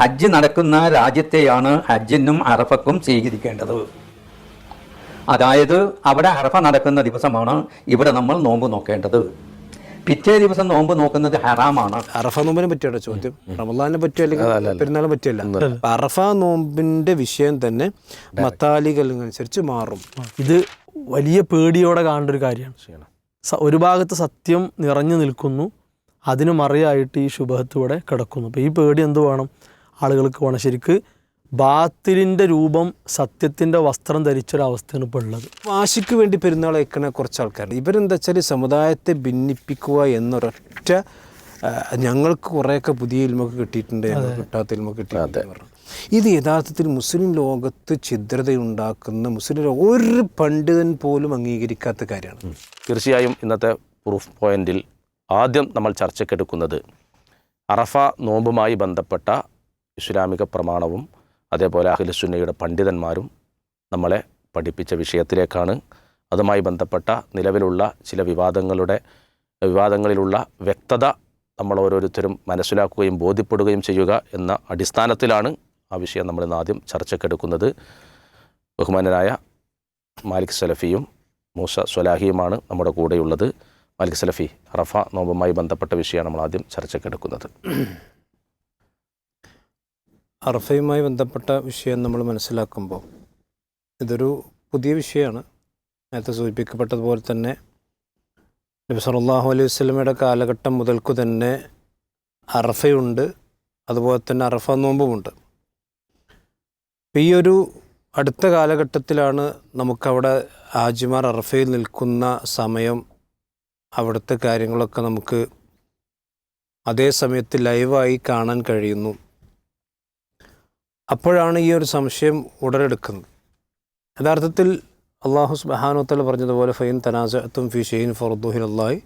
ഹജ്ജ് നടക്കുന്ന രാജ്യത്തെയാണ് ഹജ്ജിനും അറഫക്കും സ്വീകരിക്കേണ്ടത്. അതായത് അവിടെ അറഫ നടക്കുന്ന ദിവസമാണ് ഇവിടെ നമ്മൾ നോമ്പ് നോക്കേണ്ടത്. പിറ്റേ ദിവസം നോമ്പ് നോക്കുന്നത് ഹറാമാണ്. അറഫ നോമ്പിനെ പറ്റിയാണ് ചോദ്യം? റമദാനെ പറ്റിയോ അല്ലെങ്കിൽ പെരുന്നാളിനെ പറ്റിയല്ല അറഫ നോമ്പിന്റെ വിഷയം തന്നെ മത്താലികലനുസരിച്ച് മാറും. ഇത് വലിയ പേടിയോടെ കാണേണ്ട ഒരു കാര്യമാണ്. ഒരു ഭാഗത്ത് സത്യം നിറഞ്ഞു നിൽക്കുന്നു. അതിന് മറിയായിട്ട് ഈ ശുഭഹത്ത് ഇവിടെ കിടക്കുന്നു. അപ്പോൾ ഈ പേടി എന്ത് വേണം? ആളുകൾക്ക് വേണം. ശരിക്ക് ബാത്തിലിന്റെ രൂപം സത്യത്തിന്റെ വസ്ത്രം ധരിച്ചൊരവസ്ഥയാണ് ഇപ്പോൾ ഉള്ളത്. വാശിക്ക് വേണ്ടി പെരുന്നാൾ വയ്ക്കുന്ന കുറച്ച് ആൾക്കാരുണ്ട്. ഇവരെന്താ വെച്ചാൽ സമുദായത്തെ ഭിന്നിപ്പിക്കുക എന്നൊരൊറ്റ ഞങ്ങൾക്ക് കുറേയൊക്കെ പുതിയ ഇൽമൊക്കെ കിട്ടിയിട്ടുണ്ട് കിട്ടാത്ത ഇൽമൊക്കെ കിട്ടിയിട്ടുണ്ട്. ഇത് യഥാർത്ഥത്തിൽ മുസ്ലിം ലോകത്ത് ഛിദ്രതയുണ്ടാക്കുന്ന മുസ്ലിം ലോകം ഒരു പണ്ഡിതൻ പോലും അംഗീകരിക്കാത്ത കാര്യമാണ്. തീർച്ചയായും ഇന്നത്തെ പ്രൂഫ് പോയിന്റിൽ ആദ്യം നമ്മൾ ചർച്ചയ്ക്കെടുക്കുന്നത് അറഫ നോമ്പുമായി ബന്ധപ്പെട്ട ഇസ്ലാമിക പ്രമാണവും അതേപോലെ അഖിലുസുന്നയുടെ പണ്ഡിതന്മാരും നമ്മളെ പഠിപ്പിച്ച വിഷയത്തിലേക്കാണ്. അതുമായി ബന്ധപ്പെട്ട നിലവിലുള്ള ചില വിവാദങ്ങളുടെ വിവാദങ്ങളിലുള്ള വ്യക്തത നമ്മൾ ഓരോരുത്തരും മനസ്സിലാക്കുകയും ബോധ്യപ്പെടുകയും ചെയ്യുക എന്ന അടിസ്ഥാനത്തിലാണ് ആ വിഷയം നമ്മൾ ഇന്ന് ആദ്യം ചർച്ചയ്ക്കെടുക്കുന്നത് ബഹുമാനനായ മാലിക് സലഫിയും മൂസ സ്വലാഹിയുമാണ് നമ്മുടെ കൂടെയുള്ളത്. മാലിക് സലഫി റഫ നോമ്പുമായി ബന്ധപ്പെട്ട വിഷയമാണ് നമ്മൾ ആദ്യം ചർച്ചയ്ക്കെടുക്കുന്നത് അറഫയുമായി ബന്ധപ്പെട്ട വിഷയം നമ്മൾ മനസ്സിലാക്കുമ്പോൾ ഇതൊരു പുതിയ വിഷയമാണ്. നേരത്തെ സൂചിപ്പിക്കപ്പെട്ടതുപോലെ തന്നെ നബി സലാഹു അലൈഹി വസ്ലമയുടെ കാലഘട്ടം മുതൽക്കു തന്നെ അറഫയുണ്ട് അതുപോലെ തന്നെ അറഫ നോമ്പുമുണ്ട്. ഈ ഒരു അടുത്ത കാലഘട്ടത്തിലാണ് നമുക്കവിടെ ഹാജിമാർ അറഫയിൽ നിൽക്കുന്ന സമയം അവിടുത്തെ കാര്യങ്ങളൊക്കെ നമുക്ക് അതേ സമയത്ത് ലൈവായി കാണാൻ കഴിയുന്നു. അപ്പോഴാണ് ഈ ഒരു സംശയം ഉടലെടുക്കുന്നത്. യഥാർത്ഥത്തിൽ അള്ളാഹു സുബഹാനോത്തല പറഞ്ഞതുപോലെ ഫൈൻ തനാസത്തും ഫി ഷെയ്ൻ ഫറുദ്ദുഹിൻ അള്ളാഹി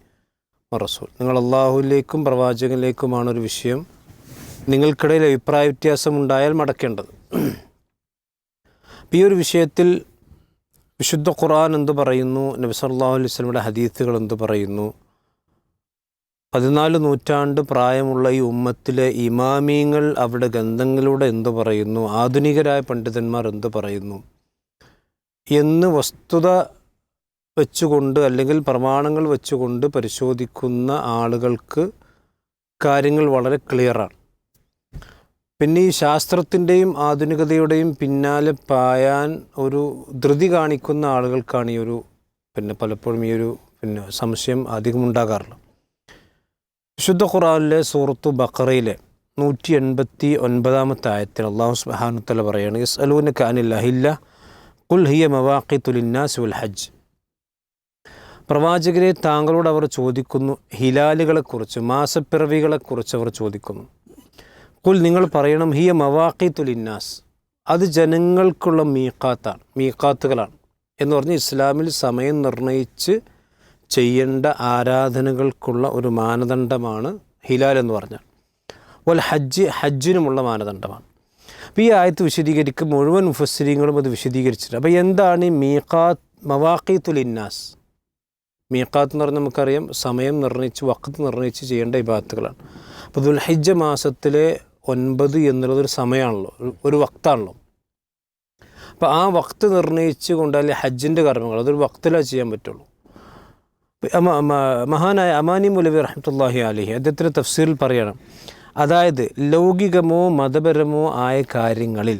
റസൂൽ. നിങ്ങൾ അള്ളാഹുവിലേക്കും പ്രവാചകനിലേക്കുമാണ് ഒരു വിഷയം നിങ്ങൾക്കിടയിൽ അഭിപ്രായ വ്യത്യാസം ഉണ്ടായാൽ മടക്കേണ്ടത്. ഈ ഒരു വിഷയത്തിൽ വിശുദ്ധ ഖുർആൻ എന്ത് പറയുന്നു? നബി സല്ലല്ലാഹു അലൈഹി വസല്ലമയുടെ ഹദീസുകൾ എന്ത് പറയുന്നു? പതിനാല് നൂറ്റാണ്ട് പ്രായമുള്ള ഈ ഉമ്മത്തിലെ ഇമാമീങ്ങൾ അവിടെ ഗ്രന്ഥങ്ങളിലൂടെ എന്തു പറയുന്നു? ആധുനികരായ പണ്ഡിതന്മാർ എന്ത് പറയുന്നു? എന്ന് വസ്തുത വെച്ചുകൊണ്ട് അല്ലെങ്കിൽ പ്രമാണങ്ങൾ വെച്ചുകൊണ്ട് പരിശോധിക്കുന്ന ആളുകൾക്ക് കാര്യങ്ങൾ വളരെ ക്ലിയറാണ്. പിന്നെ ഈ ശാസ്ത്രത്തിന്റെയും ആധുനികതയുടെയും പിന്നാലെ പായാൻ ഒരു ധൃതി കാണിക്കുന്ന ആളുകൾക്കാണ് ഈ ഒരു പിന്നെ പലപ്പോഴും ഈ ഒരു പിന്നെ സംശയം അധികം ഉണ്ടാകാറുള്ളത് വിശുദ്ധ ഖുറാനിലെ സൂറത്തു ബക്കറയിലെ നൂറ്റി എൺപത്തി ഒൻപതാമത്തെ ആയത്തിൽ അള്ളാഹു സുബാനുത്തല പറയാണ് യസ് അലൂന് ഖാനില്ല കുൽ ഹിയ മവാഖിത്തുലിന്നാസ് ഉൽ ഹജ്ജ്. പ്രവാചകരെ താങ്കളോട് അവർ ചോദിക്കുന്നു ഹിലാലുകളെക്കുറിച്ച് മാസപ്പിറവികളെക്കുറിച്ച് അവർ ചോദിക്കുന്നു. കുൽ നിങ്ങൾ പറയണം ഹിയ മവാഖിത്തുലിന്നാസ് അത് ജനങ്ങൾക്കുള്ള മീക്കാത്താണ് മീക്കാത്തുകളാണ് എന്ന് പറഞ്ഞ് ഇസ്ലാമിൽ സമയം നിർണയിച്ച് ചെയ്യേണ്ട ആരാധനകൾക്കുള്ള ഒരു മാനദണ്ഡമാണ് ഹിലാൽ എന്ന് പറഞ്ഞാൽ. വൽ ഹജ്ജ് ഹജ്ജിനുമുള്ള മാനദണ്ഡമാണ്. അപ്പോൾ ഈ ആയത്ത് വിശദീകരിക്കും മുഴുവൻ മുഫസ്സിരിങ്ങളും അത് വിശദീകരിച്ചിട്ടുണ്ട്. അപ്പോൾ എന്താണ് ഈ മീഖാത്ത് മവാഖീത്തുൽ ഇന്നാസ്? മീഖാത്ത് എന്ന് പറഞ്ഞാൽ നമുക്കറിയാം സമയം നിർണയിച്ച് വക്കത്ത് നിർണയിച്ച് ചെയ്യേണ്ട ഇബാത്തുകളാണ് അപ്പോൾ ദുൽഹജ്ജ മാസത്തിലെ ഒൻപത് എന്നുള്ളത് ഒരു സമയമാണല്ലോ ഒരു- വക്താണല്ലോ. അപ്പോൾ ആ വക്ത് നിർണയിച്ച് കൊണ്ടാൽ ഹജ്ജിന്റെ കർമ്മങ്ങൾ അതൊരു വക്തിലാണ് ചെയ്യാൻ പറ്റുള്ളൂ. മഹാനായ അമാനി മുലവി റഹ്മത്തുല്ലാഹി അലഹി അദ്ദേഹത്തിന്റെ തഫ്സീറിൽ പറയണം. അതായത് ലൗകികമോ മതപരമോ ആയ കാര്യങ്ങളിൽ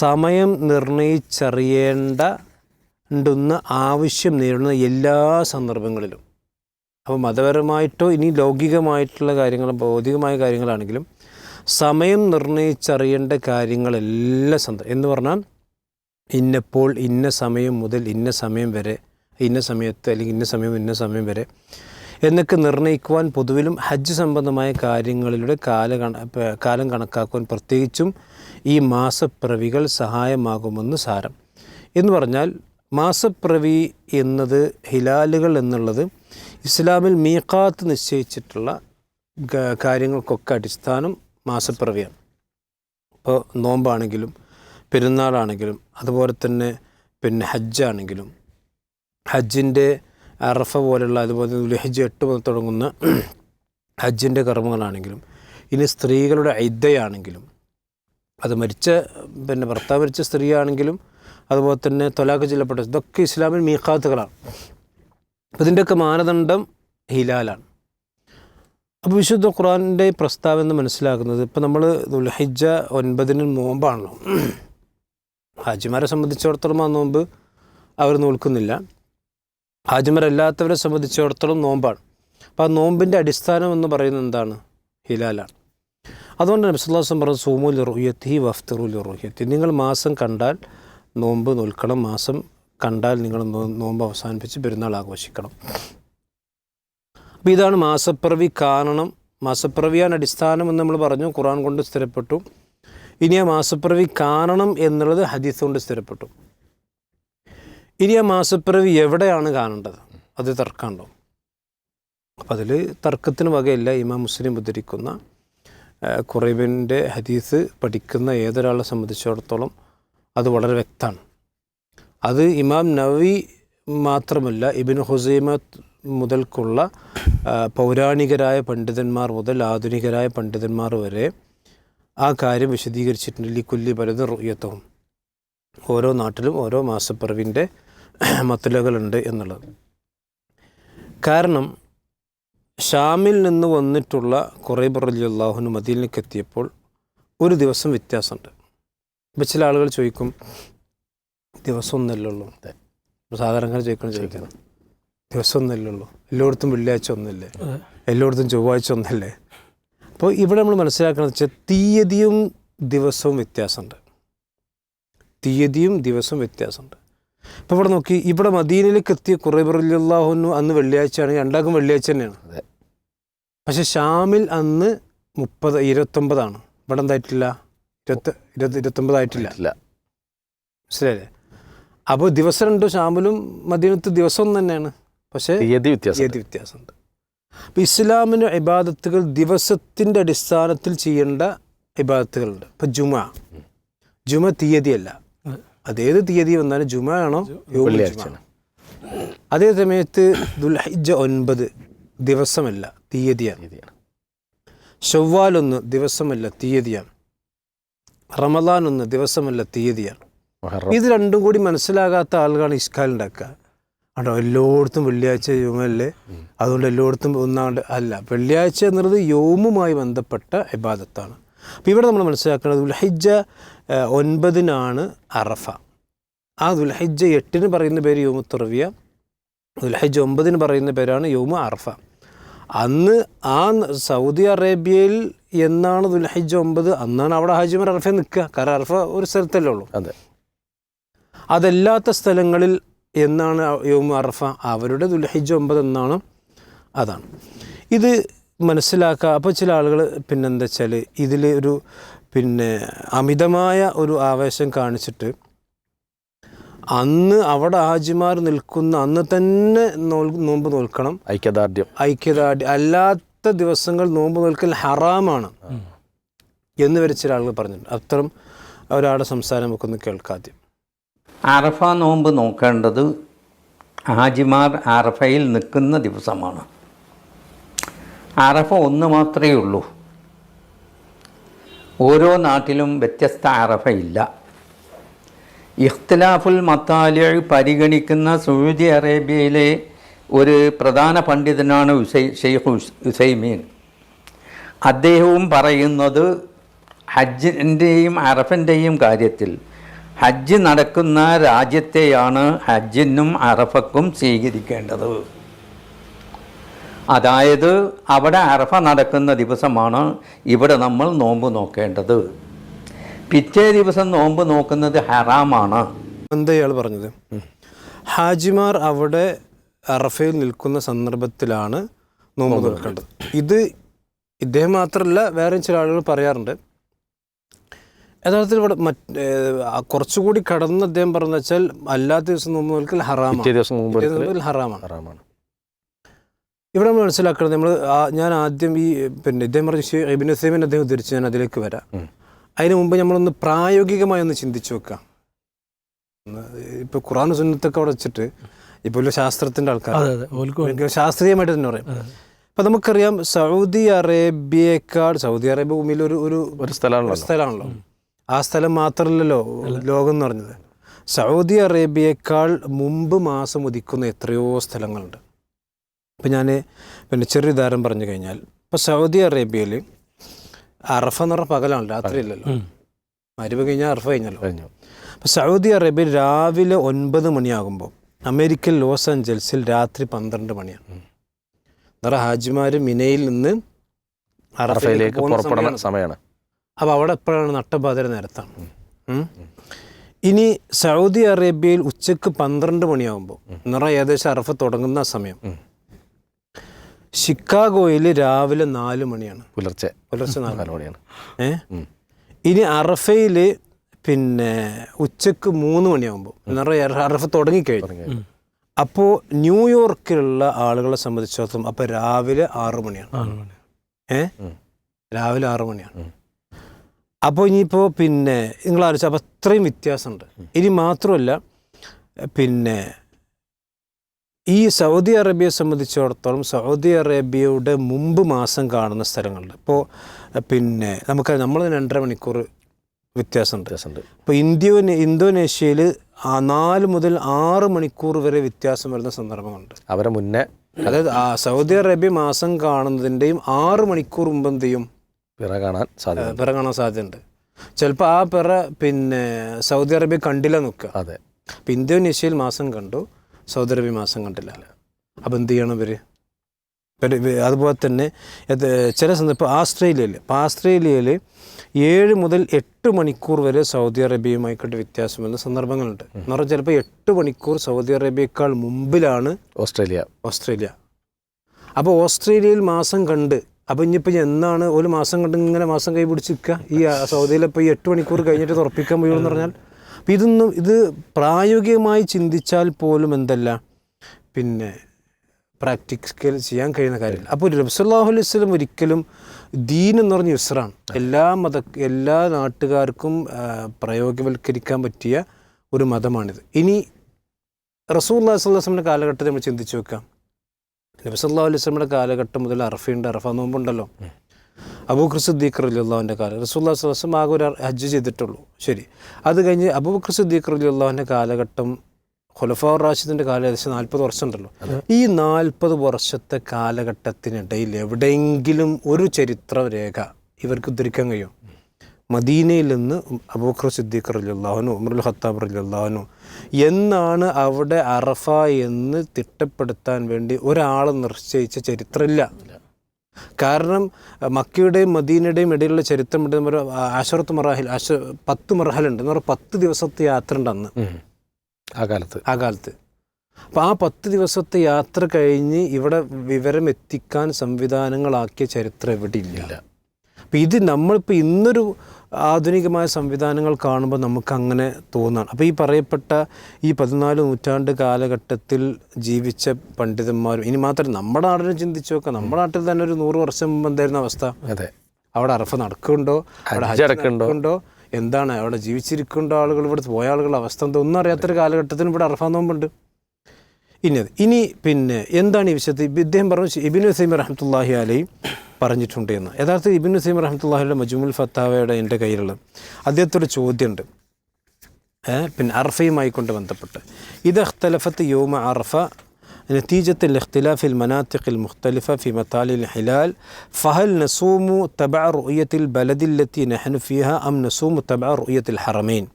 സമയം നിർണയിച്ചറിയേണ്ട ആവശ്യം നേരിടുന്ന എല്ലാ സന്ദർഭങ്ങളിലും. അപ്പോൾ മതപരമായിട്ടോ ഇനി ലൗകികമായിട്ടുള്ള കാര്യങ്ങൾ ഭൗതികമായ കാര്യങ്ങളാണെങ്കിലും സമയം നിർണയിച്ചറിയേണ്ട കാര്യങ്ങളെല്ലാം സന്ത എന്ന് പറഞ്ഞാൽ ഇന്നപ്പോൾ ഇന്ന സമയം മുതൽ ഇന്ന സമയം വരെ ഇന്ന സമയത്ത് അല്ലെങ്കിൽ ഇന്ന സമയം ഇന്ന സമയം വരെ എന്നൊക്കെ നിർണയിക്കുവാൻ പൊതുവിലും ഹജ്ജ് സംബന്ധമായ കാര്യങ്ങളിലൂടെ കാല കാലം കണക്കാക്കുവാൻ പ്രത്യേകിച്ചും ഈ മാസപ്പിറവികൾ സഹായമാകുമെന്ന് സാരം. എന്ന് പറഞ്ഞാൽ മാസപ്പിറവി എന്നത് ഹിലാലുകൾ എന്നുള്ളത് ഇസ്ലാമിൽ മീഖാത്ത് നിശ്ചയിച്ചിട്ടുള്ള കാര്യങ്ങൾക്കൊക്കെ അടിസ്ഥാനം മാസപ്പിറവിയാണ്. ഇപ്പോൾ നോമ്പാണെങ്കിലും പെരുന്നാളാണെങ്കിലും അതുപോലെ തന്നെ പിന്നെ ഹജ്ജാണെങ്കിലും ഹജ്ജിന്റെ അറഫ പോലുള്ള അതുപോലെ ലഹജ് എട്ട് തുടങ്ങുന്ന ഹജ്ജിന്റെ കർമ്മങ്ങളാണെങ്കിലും ഇനി സ്ത്രീകളുടെ ഐദ്യയാണെങ്കിലും അത് മരിച്ച പിന്നെ ഭർത്താവ് മരിച്ച സ്ത്രീയാണെങ്കിലും അതുപോലെ തന്നെ തൊലാഖ് ചൊല്ലപ്പെട്ട ഇതൊക്കെ ഇസ്ലാമിൽ മീഖാത്തുകളാണ്. ഇതിന്റെയൊക്കെ മാനദണ്ഡം ഹിലാലാണ്. അപ്പോൾ വിശുദ്ധ ഖുറാനിന്റെ പ്രസ്താവന എന്ന് മനസ്സിലാക്കുന്നത് ഇപ്പോൾ നമ്മൾ ദുൽഹിജ ഒൻപതിന് നോമ്പാണല്ലോ ഹാജിമാരെ സംബന്ധിച്ചിടത്തോളം ആ നോമ്പ് അവർ നോൽക്കുന്നില്ല ഹാജിമാരല്ലാത്തവരെ സംബന്ധിച്ചിടത്തോളം നോമ്പാണ്. അപ്പോൾ ആ നോമ്പിന്റെ അടിസ്ഥാനം എന്ന് പറയുന്നത് എന്താണ്? ഹിലാലാണ്. അതുകൊണ്ട് നബ്സുല്ലാസം പറഞ്ഞു സൂമുൽ റുഹ്യത്തി വഫ്തറുൽ റുഹ്യത്തി നിങ്ങൾ മാസം കണ്ടാൽ നോമ്പ് നോൽക്കണം. മാസം കണ്ടാൽ നിങ്ങൾ നോമ്പ് അവസാനിപ്പിച്ച് പെരുന്നാൾ ആഘോഷിക്കണം. അപ്പോൾ ഇതാണ് മാസപ്പിറവി കാരണം. മാസപ്പിറവിയാണ് അടിസ്ഥാനം എന്ന് നമ്മൾ പറഞ്ഞു. ഖുറാൻ കൊണ്ട് സ്ഥിരപ്പെട്ടു. ഇനി ആ മാസപ്പിറവി കാരണം എന്നുള്ളത് ഹദീസ് കൊണ്ട് സ്ഥിരപ്പെട്ടു. ഇനി ആ മാസപ്പിറവി എവിടെയാണ് കാണേണ്ടത്? അത് തർക്കമുണ്ടോ അപ്പം അതിൽ തർക്കത്തിന് വകയില്ല. ഇമാം മുസ്ലിം ഉദ്ധരിക്കുന്ന കുറേബിന്റെ ഹദീസ് പഠിക്കുന്ന ഏതൊരാളെ സംബന്ധിച്ചിടത്തോളം അത് വളരെ വ്യക്തമാണ്. അത് ഇമാം നവി മാത്രമല്ല ഇബിൻ ഹുസൈമ മുതൽക്കുള്ള പൗരാണികരായ പണ്ഡിതന്മാർ മുതൽ ആധുനികരായ പണ്ഡിതന്മാർ വരെ ആ കാര്യം വിശദീകരിച്ചിട്ടുണ്ട്. ലിക്കുല്ലി പലതും റുയ്യത്വവും ഓരോ നാട്ടിലും ഓരോ മാസപ്പിറവിന്റെ മത്തലകളുണ്ട് എന്നുള്ളത്. കാരണം ഷാമിൽ നിന്ന് വന്നിട്ടുള്ള കുറേ അലി അള്ളാഹുന് മദീനിലേക്ക് എത്തിയപ്പോൾ ഒരു ദിവസം വ്യത്യാസമുണ്ട്. ഇപ്പം ചില ആളുകൾ ചോദിക്കും ദിവസം ഒന്നല്ലേ ഉള്ളൂ? ഇപ്പൊ സാധാരണക്കാർ ചോദിക്കണം ചോദിക്കണം ദിവസം ഒന്നല്ലേ ഉള്ളൂ? എല്ലായിടത്തും വെള്ളിയാഴ്ച ഒന്നല്ലേ? എല്ലായിടത്തും ചൊവ്വാഴ്ച ഒന്നല്ലേ? അപ്പോൾ ഇവിടെ നമ്മൾ മനസ്സിലാക്കുന്നത് വെച്ചാൽ തീയതിയും ദിവസവും വ്യത്യാസമുണ്ട്. തീയതിയും ദിവസവും വ്യത്യാസമുണ്ട്. ഇപ്പോൾ ഇവിടെ നോക്കി ഇവിടെ മദീനയിലേക്ക് എത്തിയ കുറേ ബറുല്ലാഹുന്നു അന്ന് വെള്ളിയാഴ്ചയാണ് രണ്ടാക്കും വെള്ളിയാഴ്ച തന്നെയാണ്. അതെ. പക്ഷെ ഷാമിൽ അന്ന് മുപ്പത് ഇരുപത്തൊമ്പതാണ്. ഇവിടെ എന്തായിട്ടില്ല ഇരുപത്തി ഇരുപത്തി ഇരുപത്തൊമ്പതായിട്ടില്ല. ഇല്ല മനസ്സിലായില്ലേ? അപ്പോൾ ദിവസം രണ്ടും ഷാമിലും മദീനത്ത് ദിവസം തന്നെയാണ്. പക്ഷേ തീയതി വ്യത്യാസം തീയതി വ്യത്യാസമുണ്ട്. അപ്പോൾ ഇസ്ലാമിന് ഇബാദത്തുകൾ ദിവസത്തിന്റെ അടിസ്ഥാനത്തിൽ ചെയ്യേണ്ട ഇബാദത്തുകളുണ്ട്. ഇപ്പം ജുമ. ജുമ തീയതിയല്ല. അതേത് തീയതി വന്നാലും ജുമ ആണോ? വെള്ളിയാഴ്ചയാണ് അതേ സമയത്ത് ദുൽഹിജ ഒൻപത് ദിവസമല്ല തീയതിയാണ്. ഷവ്വാൽ ഒന്ന് ദിവസമല്ല തീയതിയാണ്. റമദാൻ ഒന്ന് ദിവസമല്ല തീയതിയാണ്. ഇത് രണ്ടും കൂടി മനസ്സിലാകാത്ത ആളുകളാണ് ഇഷ്കാൽ ഉണ്ടാക്കുക ആണോ എല്ലായിടത്തും വെള്ളിയാഴ്ച യോമല്ലേ? അതുകൊണ്ട് എല്ലായിടത്തും ഒന്നാണ്ട് അല്ല വെള്ളിയാഴ്ച എന്നുള്ളത് യോമുമായി ബന്ധപ്പെട്ട ഇബാദത്താണ്. അപ്പോൾ ഇവിടെ നമ്മൾ മനസ്സിലാക്കുന്നത് ദുൽഹിജ ഏഹ്, ഒൻപതിനാണ് അറഫ. ആ ദുൽഹജ്ജ എട്ടിന് പറയുന്ന പേര് യോമു തുറവിയ ദുൽഹജ്ജ ഒമ്പതിന് പറയുന്ന പേരാണ് യോമു അറഫ. അന്ന് ആ സൗദി അറേബ്യയിൽ എന്നാണ് ദുൽഹജ്ജ് ഒമ്പത്? അന്നാണ് അവിടെ ഹാജിമാർ അറഫ നിൽക്കുക. കാരണം അറഫ ഒരു സ്ഥലത്തല്ലേ ഉള്ളൂ. അതെ. അതല്ലാത്ത സ്ഥലങ്ങളിൽ എന്നാണ് യോമു അറഫ? അവരുടെ ദുൽഹജ്ജ് ഒമ്പത് എന്നാണ് അതാണ്. ഇത് മനസ്സിലാക്കുക അപ്പോൾ ചില ആളുകൾ പിന്നെന്താ വെച്ചാൽ ഇതിൽ ഒരു പിന്നെ അമിതമായ ഒരു ആവേശം കാണിച്ചിട്ട് അന്ന് അവിടെ ഹാജിമാർ നിൽക്കുന്ന അന്ന് തന്നെ നോമ്പ് നോൽക്കണം. ഐക്യദാർഢ്യം. ഐക്യദാർഢ്യം. അല്ലാത്ത ദിവസങ്ങൾ നോമ്പ് നോൽക്കൽ ഹറാമാണ്. എന്ന് വരെ ചില ആളുകൾ പറഞ്ഞിട്ടുണ്ട്. അത്തരം ഒരാളുടെ സംസാരം നമുക്കൊന്ന് കേൾക്കാദ്യം. അറഫ നോമ്പ് നോക്കേണ്ടത് ഹാജിമാർ അറഫയിൽ നിൽക്കുന്ന ദിവസമാണ്. അറഫ ഒന്ന് മാത്രമേ ഉള്ളൂ. ഓരോ നാട്ടിലും വ്യത്യസ്ത അറഫയില്ല. ഇഖ്തിലാഫുൽ മത്താലിയ പരിഗണിക്കുന്ന സൗദി അറേബ്യയിലെ ഒരു പ്രധാന പണ്ഡിതനാണ് ഉസൈ ഷെയ്ഖ് ഉസൈമീൻ. അദ്ദേഹവും പറയുന്നത് ഹജ്ജിന്റെയും അറഫന്റെയും കാര്യത്തിൽ. ഹജ്ജ് നടക്കുന്ന രാജ്യത്തെയാണ് ഹജ്ജിനും അറഫക്കും സ്വീകരിക്കേണ്ടത്. അതായത് അവിടെ അറഫ നടക്കുന്ന ദിവസമാണ് ഇവിടെ നമ്മൾ നോമ്പ് നോക്കേണ്ടത്. പിറ്റേ ദിവസം നോമ്പ് നോക്കുന്നത് ഹറാമാണ്. എന്താ ഇയാൾ പറഞ്ഞത്? ഹാജിമാർ അവിടെ അറഫയിൽ നിൽക്കുന്ന സന്ദർഭത്തിലാണ് നോമ്പ് നോക്കേണ്ടത്. ഇത് ഇദ്ദേഹം മാത്രമല്ല വേറെ ചില ആളുകൾ പറയാറുണ്ട്. യഥാർത്ഥത്തിൽ ഇവിടെ മറ്റ് കുറച്ചുകൂടി കടന്ന് അദ്ദേഹം പറഞ്ഞു വെച്ചാൽ അല്ലാത്ത ദിവസം നോമ്പ് നോക്കൽ ഹറാമാണ്. ഹറാമാണ്. ഇവിടെ നമ്മൾ മനസ്സിലാക്കുന്നത് നമ്മൾ ഞാൻ ആദ്യം ഈ പിന്നെ ഇദ്ദേഹം പറഞ്ഞ ഷെയ്ഖ് ഇബ്നു ഉസൈമിൻ അദ്ദേഹം ഉദ്ധരിച്ച് ഞാൻ അതിലേക്ക് വരാം. അതിന് മുമ്പ് നമ്മളൊന്ന് പ്രായോഗികമായി ഒന്ന് ചിന്തിച്ചു വെക്കാം. ഇപ്പോൾ ഖുറാൻ സുന്നത്തൊക്കെ അവിടെ വെച്ചിട്ട് ഇപ്പോൾ ശാസ്ത്രത്തിന്റെ ശാസ്ത്രത്തിന്റെ ആൾക്കാർ അതെ അതെ. ഓൽക്ക് ശാസ്ത്രീയമായിട്ട് തന്നെ പറയാം. അപ്പം നമുക്കറിയാം സൗദി അറേബ്യയേക്കാൾ സൗദി അറേബ്യ ഭൂമിയിൽ ഒരു ഒരു സ്ഥലമാണല്ലോ. ആ സ്ഥലം മാത്രമല്ലല്ലോ ലോകം എന്ന് പറഞ്ഞത്. സൗദി അറേബ്യയേക്കാൾ മുമ്പ് മാസം ഉദിക്കുന്ന എത്രയോ സ്ഥലങ്ങളുണ്ട്. ഇപ്പം ഞാൻ പിന്നെ ചെറിയ ഉദാഹരണം പറഞ്ഞു കഴിഞ്ഞാൽ ഇപ്പോൾ സൗദി അറേബ്യയിൽ അറഫ എന്ന് പറഞ്ഞ പകലാണ് രാത്രിയില്ലല്ലോ. മരുവ് കഴിഞ്ഞാൽ അറഫ കഴിഞ്ഞല്ലോ. കഴിഞ്ഞു. അപ്പോൾ സൗദി അറേബ്യയിൽ രാവിലെ ഒൻപത് മണിയാകുമ്പോൾ അമേരിക്കൻ ലോസ് ആഞ്ചൽസിൽ രാത്രി പന്ത്രണ്ട് മണിയാണ്. നിറ ഹാജിമാർ മിനയിൽ നിന്ന് അറഫയിലേക്ക് പുറപ്പെടുന്ന സമയമാണ്. അപ്പോൾ അവിടെ എപ്പോഴാണ് നട്ടബാധയുടെ നേരത്താണ്. ഇനി സൗദി അറേബ്യയിൽ ഉച്ചയ്ക്ക് പന്ത്രണ്ട് മണിയാകുമ്പോൾ നിറ ഏകദേശം അറഫ തുടങ്ങുന്ന സമയം. ഷിക്കാഗോയിൽ രാവിലെ നാല് മണിയാണ്. പുലർച്ചെ പുലർച്ചെ നാല് മണിയാണ്. ഏ? ഇനി അറഫയിൽ പിന്നെ ഉച്ചയ്ക്ക് മൂന്ന് മണിയാകുമ്പോൾ അറഫ തുടങ്ങിക്കഴിഞ്ഞു തുടങ്ങി. അപ്പോൾ ന്യൂയോർക്കിലുള്ള ആളുകളെ സംബന്ധിച്ചിടത്തോളം അപ്പോൾ രാവിലെ ആറു മണിയാണ്. ഏ? ഉം. രാവിലെ ആറു മണിയാണ്. അപ്പോൾ ഇനിയിപ്പോൾ പിന്നെ നിങ്ങൾ ആലോചിച്ചാൽ അപ്പോൾ അത്രയും വ്യത്യാസമുണ്ട്. ഇനി മാത്രമല്ല പിന്നെ ഈ സൗദി അറേബ്യയെ സംബന്ധിച്ചിടത്തോളം സൗദി അറേബ്യയുടെ മുമ്പ് മാസം കാണുന്ന സ്ഥലങ്ങളുണ്ട്. ഇപ്പോൾ പിന്നെ നമുക്ക് നമ്മൾ രണ്ടര മണിക്കൂർ വ്യത്യാസം വ്യത്യാസമുണ്ട് ഇപ്പോൾ ഇന്ത്യ ഇന്തോനേഷ്യയിൽ നാല് മുതൽ ആറ് മണിക്കൂർ വരെ വ്യത്യാസം വരുന്ന സന്ദർഭങ്ങളുണ്ട്. അവരെ മുന്നേ അതായത് ആ സൗദി അറേബ്യ മാസം കാണുന്നതിന്റെയും ആറ് മണിക്കൂർ മുമ്പ് എന്ത് ചെയ്യും? പിറ കാണാൻ സാധ്യത പിറ കാണാൻ സാധ്യതയുണ്ട്. ചിലപ്പോൾ ആ പിറ പിന്നെ സൗദി അറേബ്യ കണ്ടില്ല നോക്കുക. അതെ. അപ്പോൾ ഇന്തോനേഷ്യയിൽ മാസം കണ്ടു. സൗദി അറേബ്യ മാസം കണ്ടില്ല. അപ്പം എന്ത് ചെയ്യണം ഇവർ ഇവർ അതുപോലെ തന്നെ ചില സന്ദർഭം ആസ്ട്രേലിയയിൽ ഇപ്പോൾ ആസ്ട്രേലിയയിൽ ഏഴ് മുതൽ എട്ട് മണിക്കൂർ വരെ സൗദി അറേബ്യയുമായിക്കൊണ്ട് വ്യത്യാസം വരുന്ന സന്ദർഭങ്ങളുണ്ട്. എന്ന് പറഞ്ഞാൽ ചിലപ്പോൾ എട്ട് മണിക്കൂർ സൗദി അറേബ്യയേക്കാൾ മുമ്പിലാണ് ഓസ്ട്രേലിയ. ഓസ്ട്രേലിയ. അപ്പോൾ ഓസ്ട്രേലിയയിൽ മാസം കണ്ട് അപ്പോൾ ഇനിയിപ്പോൾ എന്നാണ് ഒരു മാസം കണ്ട് ഇങ്ങനെ മാസം കൈ പിടിച്ച് നിൽക്കുക? ഈ സൗദിയിൽ ഇപ്പോൾ ഈ എട്ട് മണിക്കൂർ കഴിഞ്ഞിട്ട് തുറപ്പിക്കാൻ പോയി എന്ന് പറഞ്ഞാൽ അപ്പം ഇതൊന്നും ഇത് പ്രായോഗികമായി ചിന്തിച്ചാൽ പോലും എന്തല്ല? പിന്നെ പ്രാക്ടിക്കൽ ചെയ്യാൻ കഴിയുന്ന കാര്യമില്ല. അപ്പോൾ റബ്സല്ലാഹു അലൈഹി സ്വലം ഒരിക്കലും ദീൻ എന്ന് പറഞ്ഞ യുസ്രാണ് എല്ലാ മത എല്ലാ നാട്ടുകാർക്കും പ്രയോഗവൽക്കരിക്കാൻ പറ്റിയ ഒരു മതമാണിത്. ഇനി റസൂൽ അള്ളാഹി സ്വല്ലാസ്ലമിന്റെ കാലഘട്ടത്തിൽ നമ്മൾ ചിന്തിച്ച് നോക്കാം. നബി സല്ലാ അലൈഹി സ്വലമിന്റെ കാലഘട്ടം മുതൽ അറഫയുണ്ട് അറഫ നോമ്പുണ്ടല്ലോ. അബൂഖർ സിദ്ദീഖ് റലി അള്ളാഹുവിന്റെ കാലം റസൂല്ലാ സ്വലം ആകെ ഒരു ഹജ്ജ് ചെയ്തിട്ടുള്ളൂ. ശരി. അത് കഴിഞ്ഞ് അബൂബക്കർ സിദ്ദീഖ് റലി അള്ളാഹുവിന്റെ കാലഘട്ടം ഖുലഫാർ റാഷിദിന്റെ കാലം ഏകദേശം നാൽപ്പത് വർഷം ഉണ്ടല്ലോ ഈ നാൽപ്പത് വർഷത്തെ കാലഘട്ടത്തിനിടയിൽ എവിടെയെങ്കിലും ഒരു ചരിത്ര രേഖ ഇവർക്ക് ഉദ്ധരിക്കാൻ കഴിയും. മദീനയിൽ നിന്ന് അബൂഖർ സിദ്ദീഖ് റലി അള്ളാഹുനു ഉമറുൽ ഖത്താബ് റലി അള്ളാഹുനു എന്നാണ് അവിടെ അറഫ എന്ന് തിട്ടപ്പെടുത്താൻ വേണ്ടി ഒരാൾ നിശ്ചയിച്ച ചരിത്രമില്ല. കാരണം മക്കയുടെയും മദീനയുടെയും ഇടയിലുള്ള ചരിത്രം ഉണ്ട് ഒരു ആശറത്ത് മറാഹിൽ ആശ പത്ത് മറഹലുണ്ട്. എന്ന് പറഞ്ഞാൽ പത്ത് ദിവസത്തെ യാത്ര ഉണ്ട് അന്ന്. ആ കാലത്ത്. ആ കാലത്ത്. അപ്പോൾ ആ പത്ത് ദിവസത്തെ യാത്ര കഴിഞ്ഞ് ഇവിടെ വിവരം എത്തിക്കാൻ സംവിധാനങ്ങളാക്കിയ ചരിത്രം എവിടെ ഇല്ല. അപ്പം ഇത് നമ്മളിപ്പോൾ ഇന്നൊരു ആധുനികമായ സംവിധാനങ്ങൾ കാണുമ്പോൾ നമുക്ക് അങ്ങനെ തോന്നാണ് അപ്പോൾ ഈ പറയപ്പെട്ട ഈ പതിനാല് നൂറ്റാണ്ട് കാലഘട്ടത്തിൽ ജീവിച്ച പണ്ഡിതന്മാരും ഇനി മാത്രം നമ്മുടെ നാടിനെ ചിന്തിച്ചു നോക്കാം. നമ്മുടെ നാട്ടിൽ തന്നെ ഒരു നൂറ് വർഷം മുമ്പ് എന്തായിരുന്ന അവസ്ഥ? അതെ. അവിടെ അറഫ നടക്കുന്നുണ്ടോ? അവിടെ ഹജ്ജ് നടക്കുന്നുണ്ടോ? എന്താണ്? അവിടെ ജീവിച്ചിരിക്കേണ്ട ആളുകൾ ഇവിടെ പോയ ആളുകളുടെ അവസ്ഥ എന്താ? ഒന്നും അറിയാത്തൊരു കാലഘട്ടത്തിന് ഇവിടെ അറഫ നോമ്പുണ്ട്. ഇനി അത്. ഇനി പിന്നെ എന്താണ് ഈ വിഷയത്തിൽ? ഇദ്ദേഹം പറഞ്ഞു ഇബിൻ സൈം റഹമത്തല്ലാഹി അലൈ പറഞ്ഞിട്ടുണ്ട് എന്ന്. യഥാർത്ഥത്തിൽ ഇബിൻ ഹുസൈം റഹമത്തുല്ലാഹിയുടെ മജുമുൽ ഫത്താവയുടെ എന്റെ കയ്യിലുള്ള അദ്ദേഹത്തൊരു ചോദ്യമുണ്ട്. പിന്നെ അർഫയുമായി കൊണ്ട് ബന്ധപ്പെട്ട്. ഇത് അഖ്തലഫത്ത് യോമ അർഫ نتيجة الاختلاف المناطق المختلفة في مطالع الهلال فهل نصوم تبع رؤية البلد التي نحن فيها أم نصوم تبع رؤية الحرمين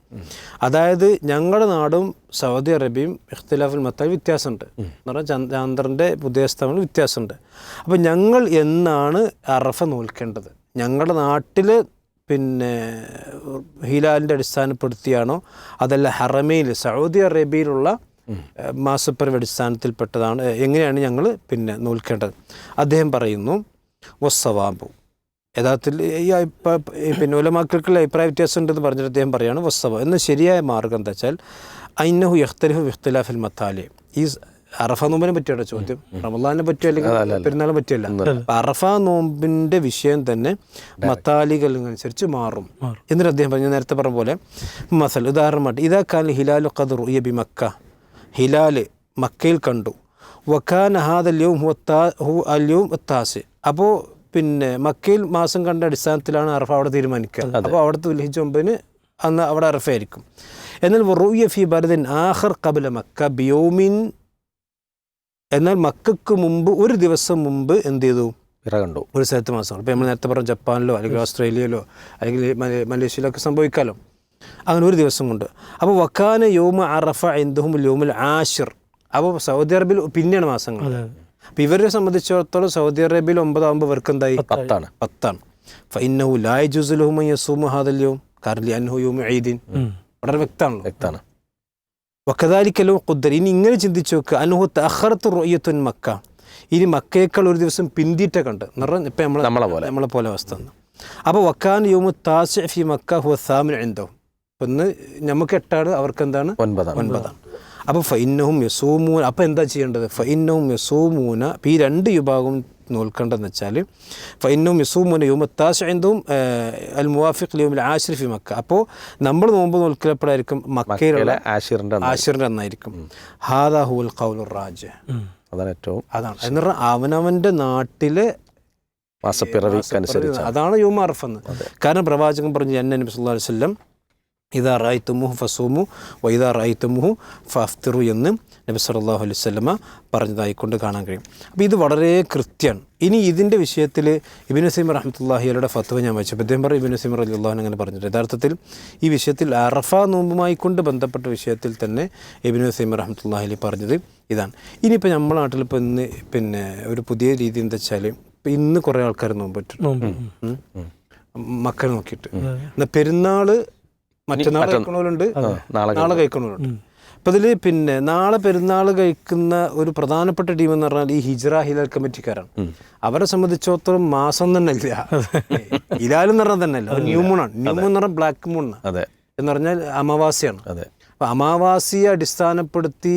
അതായത് ഞങ്ങളുടെ നാടും സൗദി അറേബ്യയും ഇഖ്തിലാഫുൽ മത്താൽ വ്യത്യാസമുണ്ട് എന്ന് പറഞ്ഞാൽ ചന്ദ് ചന്ദ്രൻ്റെ ഉദയസ്ഥാനങ്ങൾ വ്യത്യാസമുണ്ട് അപ്പം ഞങ്ങൾ എന്നാണ് അറഫ നോൽക്കേണ്ടത് ഞങ്ങളുടെ നാട്ടിൽ പിന്നെ ഹിലാലിൻ്റെ അടിസ്ഥാനപ്പെടുത്തിയാണോ അതല്ല ഹറമയിൽ സൗദി അറേബ്യയിലുള്ള ഏഹ്, മാസപ്പിറവി അടിസ്ഥാനത്തിൽപ്പെട്ടതാണ് എങ്ങനെയാണ് ഞങ്ങൾ പിന്നെ നോൽക്കേണ്ടത്? അദ്ദേഹം പറയുന്നു വസ്സവാബു. യഥാർത്ഥത്തിൽ ഈ പിന്നെ ഉലമാക്കൾക്കുള്ള അഭിപ്രായ വ്യത്യാസം ഉണ്ടെന്ന് പറഞ്ഞിട്ട് അദ്ദേഹം പറയുകയാണ് വസ്സവ. എന്ന ശരിയായ മാർഗം എന്താ വെച്ചാൽ അന്നഹു യഖ്തലിഫു ഇഖ്തിലാഫിൽ മത്താലെ. ഈ അറഫ നോമ്പിനെ പറ്റിയാണ് ചോദ്യം? റമദാനെ പറ്റിയോ അല്ലെങ്കിൽ പെരുന്നാളെ പറ്റിയല്ല അറഫ നോമ്പിന്റെ വിഷയം തന്നെ മത്താലികൾക്കനുസരിച്ച് മാറും. എന്നിട്ട് അദ്ദേഹം പറഞ്ഞു നേരത്തെ പറഞ്ഞ പോലെ മസൽ ഉദാഹരണമായിട്ട് ഇതാ കാലം ഹിലാലു ഖദർ ഉയബി മക്ക. ഹിലാൽ മക്കയിൽ കണ്ടു. വക്കാൻ ഹാദല്യവും ഹു അല്യവും ഒത്താസ് അപ്പോൾ പിന്നെ മക്കയിൽ മാസം കണ്ട അടിസ്ഥാനത്തിലാണ് അറഫ അവിടെ തീരുമാനിക്കുക. അപ്പോൾ അവിടുത്തെ ദുൽഹിജ് ഒമ്പതിന് അന്ന് അവിടെ അറഫയായിരിക്കും. എന്നാൽ വറൂയ ഫി ബർദിൻ ആഹർ കബല മക്ക ബിയോമിൻ. എന്നാൽ മക്കൾക്ക് മുമ്പ് ഒരു ദിവസം മുമ്പ് എന്ത് ചെയ്തു? ഇറ കണ്ടു. ഒരു സ്ഥലത്ത് മാസം ഇപ്പോൾ നമ്മൾ നേരത്തെ പറഞ്ഞ ജപ്പാനിലോ അല്ലെങ്കിൽ ഓസ്ട്രേലിയയിലോ അല്ലെങ്കിൽ മലേ- മലേഷ്യയിലോ ഒക്കെ സംഭവിക്കാമല്ലോ അങ്ങനെ ഒരു ദിവസം കൊണ്ട് അപ്പോൾ വക്കാന യോമ അറഫ എന്തുഹും യോമുൽ ആഷിർ. അപ്പോൾ സൗദി അറേബ്യയിൽ പിന്നെയാണ് മാസങ്ങൾ. അപ്പോൾ ഇവരെ സംബന്ധിച്ചിടത്തോളം സൗദി അറേബ്യയിൽ ഒമ്പതാകുമ്പോൾ ഇവർക്ക് എന്തായി? പത്താണ്. പത്താണ്. ഫൈനഹു ലായ് ജുസുലഹുമ യസൂമ ഹാദല്യോ കാർലി അൻഹു യോമ ഐദീൻ വളരെ വ്യക്തമാണല്ലോ. വ്യക്തമാണ്. വക്കതാലിക്കലോ ഖുദ്ദർ. ഇനി ഇങ്ങനെ ചിന്തിച്ചു നോക്കുക അനുഹു തഹറത്ത് റൊയ്യത്തുൻ മക്ക. ഇനി മക്കയേക്കാൾ ഒരു ദിവസം പിന്തിയിട്ട കണ്ട്. നിറഞ്ഞ ഇപ്പം നമ്മളെ നമ്മളെ പോലെ. നമ്മളെ പോലെ അവസ്ഥ അപ്പോൾ വക്കാൻ യോമു താസ് ഫി മക്ക ഹുവ സാമിൻ എന്തോ ഇന്ന് നമുക്ക് എട്ടാണ് അവർക്ക് എന്താണ്? ഒൻപതാണ്. ഒൻപതാണ്. അപ്പോൾ ഫൈനവും യസൂമൂന അപ്പോൾ എന്താ ചെയ്യേണ്ടത്? ഫൈനവും യസൂമൂന അപ്പം ഈ രണ്ട് വിഭാഗവും നോൽക്കേണ്ടതെന്ന് വെച്ചാൽ ഫൈനവും യസൂമൂന യോമത്താസ് എന്തും അൽ മുവാഫിഖ് ലിയോമിൽ ആഷിർ ഫി മക്ക. അപ്പോൾ നമ്മൾ നോമ്പ് നോൽക്കലപ്പോഴായിരിക്കും മക്കയിലുള്ള. ആഷിറിന്റെ എന്നായിരിക്കും ഹാദാ ഹുൽ ഖൗലുർ റാജ്. അതാണ് ഏറ്റവും അതാണ്. എന്ന് പറഞ്ഞാൽ അവനവന്റെ നാട്ടിലെ മാസപ്പിറവിക്കനുസരിച്ച് അതാണ് യോമ കാരണം പ്രവാചകൻ പറഞ്ഞു എന്നെ നബി സല്ലല്ലാഹു അലൈഹി വസല്ലം ഇതാ റായിത്തുമുഹു ഫസൂമു വൈദാ റായിത്തുമുഹു ഫഫ്തിറു എന്ന് നബി സല്ലാഹു അലൈഹി വസല്ലമ പറഞ്ഞതായിക്കൊണ്ട് കാണാൻ കഴിയും. അപ്പോൾ ഇത് വളരെ കൃത്യമാണ് ഇനി ഇതിന്റെ വിഷയത്തിൽ ഇബിൻ നസീം റഹ്മത്തുള്ളാഹിയുടെ ഫത്വ ഞാൻ വായിച്ചപ്പോൾ അദ്ദേഹം പറയും ഇബിൻ നസീം അലി അള്ളാഹു അങ്ങനെ പറഞ്ഞിട്ട് യഥാർത്ഥത്തിൽ ഈ വിഷയത്തിൽ അറഫ നോമ്പുമായി കൊണ്ട് ബന്ധപ്പെട്ട വിഷയത്തിൽ തന്നെ ഇബിൻ നസീം അലി പറഞ്ഞത് ഇതാണ്. ഇനിയിപ്പോൾ നമ്മുടെ നാട്ടിൽ ഇപ്പോൾ ഇന്ന് പിന്നെ ഒരു പുതിയ രീതി എന്താ വെച്ചാൽ ഇപ്പം ഇന്ന് കുറേ ആൾക്കാർ നോമ്പ് പറ്റും. നോമ്പ്. മക്കളെ നോക്കിയിട്ട്. എന്നാൽ പെരുന്നാൾ മറ്റന്നാൾ കഴിക്കണവരുണ്ട്. നാളെ കഴിക്കണവരുണ്ട്. അപ്പം ഇതിൽ പിന്നെ നാളെ പെരുന്നാൾ കഴിക്കുന്ന ഒരു പ്രധാനപ്പെട്ട ടീം എന്ന് പറഞ്ഞാൽ ഈ ഹിജ്റ ഹിലാൽ കമ്മിറ്റിക്കാരാണ്. അവരെ സംബന്ധിച്ചിടത്തോളം മാസം തന്നെ ഇല്ല ഹിലാൽ എന്ന് പറഞ്ഞാൽ തന്നെ അല്ല ന്യൂ ന്യൂമൂൺ ന്യൂ മൂൺ എന്ന് പറഞ്ഞാൽ ബ്ലാക്ക് മൂൺ എന്ന് പറഞ്ഞാൽ അമാവാസിയാണ്. അപ്പം അമാവാസിയെ അടിസ്ഥാനപ്പെടുത്തി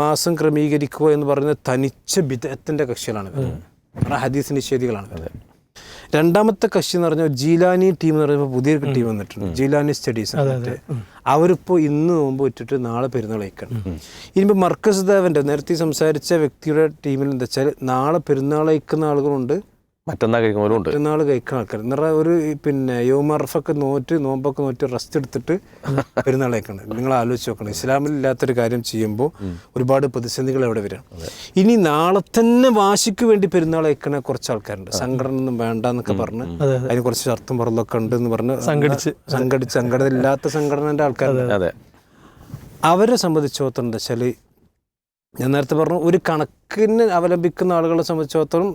മാസം ക്രമീകരിക്കുക എന്ന് പറയുന്നത് തനിച്ച ബിദത്തിന്റെ കക്ഷികളാണ് ഹദീസ് നിഷേധികളാണ്. രണ്ടാമത്തെ കക്ഷി എന്ന് പറഞ്ഞാൽ ജീലാനി ടീം എന്ന് പറയുമ്പോൾ പുതിയൊരു ടീം വന്നിട്ടുണ്ട്. ജീലാനി സ്റ്റഡീസ് എന്നിട്ട് അവരിപ്പോൾ ഇന്ന് നോമ്പ് വെച്ചിട്ട് നാളെ പെരുന്നാൾ കഴിക്കണം ഇനിയിപ്പോൾ മർക്കസ് ദേവന്റെ നേരത്തെ സംസാരിച്ച വ്യക്തിയുടെ ടീമിൽ എന്താ വെച്ചാൽ നാളെ പെരുന്നാളേക്കുന്ന ആളുകളുണ്ട്. മറ്റന്നാൾ കഴിക്കുന്നവരും ഉണ്ട്. മറ്റന്നാൾ കഴിക്കുന്ന ആൾക്കാർ. നിറ ഒരു പിന്നെ യോമർഫൊക്കെ നോറ്റ് നോമ്പൊക്കെ നോറ്റ് റെസ്റ്റ് എടുത്തിട്ട് പെരുന്നാൾ കഴിക്കണം നിങ്ങൾ ആലോചിച്ച് നോക്കണം. ഇസ്ലാമിൽ ഇല്ലാത്തൊരു കാര്യം ചെയ്യുമ്പോൾ ഒരുപാട് പ്രതിസന്ധികൾ അവിടെ വരാം. ഇനി നാളെ തന്നെ വാശിക്ക് വേണ്ടി പെരുന്നാൾ കഴിക്കണ കുറച്ച് ആൾക്കാരുണ്ട്. സംഘടന ഒന്നും വേണ്ട എന്നൊക്കെ പറഞ്ഞ് അതിന് കുറച്ച് ശർത്തും പുറത്തൊക്കെ ഉണ്ട് എന്ന് പറഞ്ഞ് സംഘടിച്ച്. സംഘടിച്ച് സംഘടന ഇല്ലാത്ത സംഘടനന്റെ ആൾക്കാരുണ്ട്. അതെ അവരെ സംബന്ധിച്ചിടത്തോളം എന്താ വെച്ചാൽ ഞാൻ നേരത്തെ പറഞ്ഞു ഒരു കണക്കിന് അവലംബിക്കുന്ന ആളുകളെ സംബന്ധിച്ചിടത്തോളം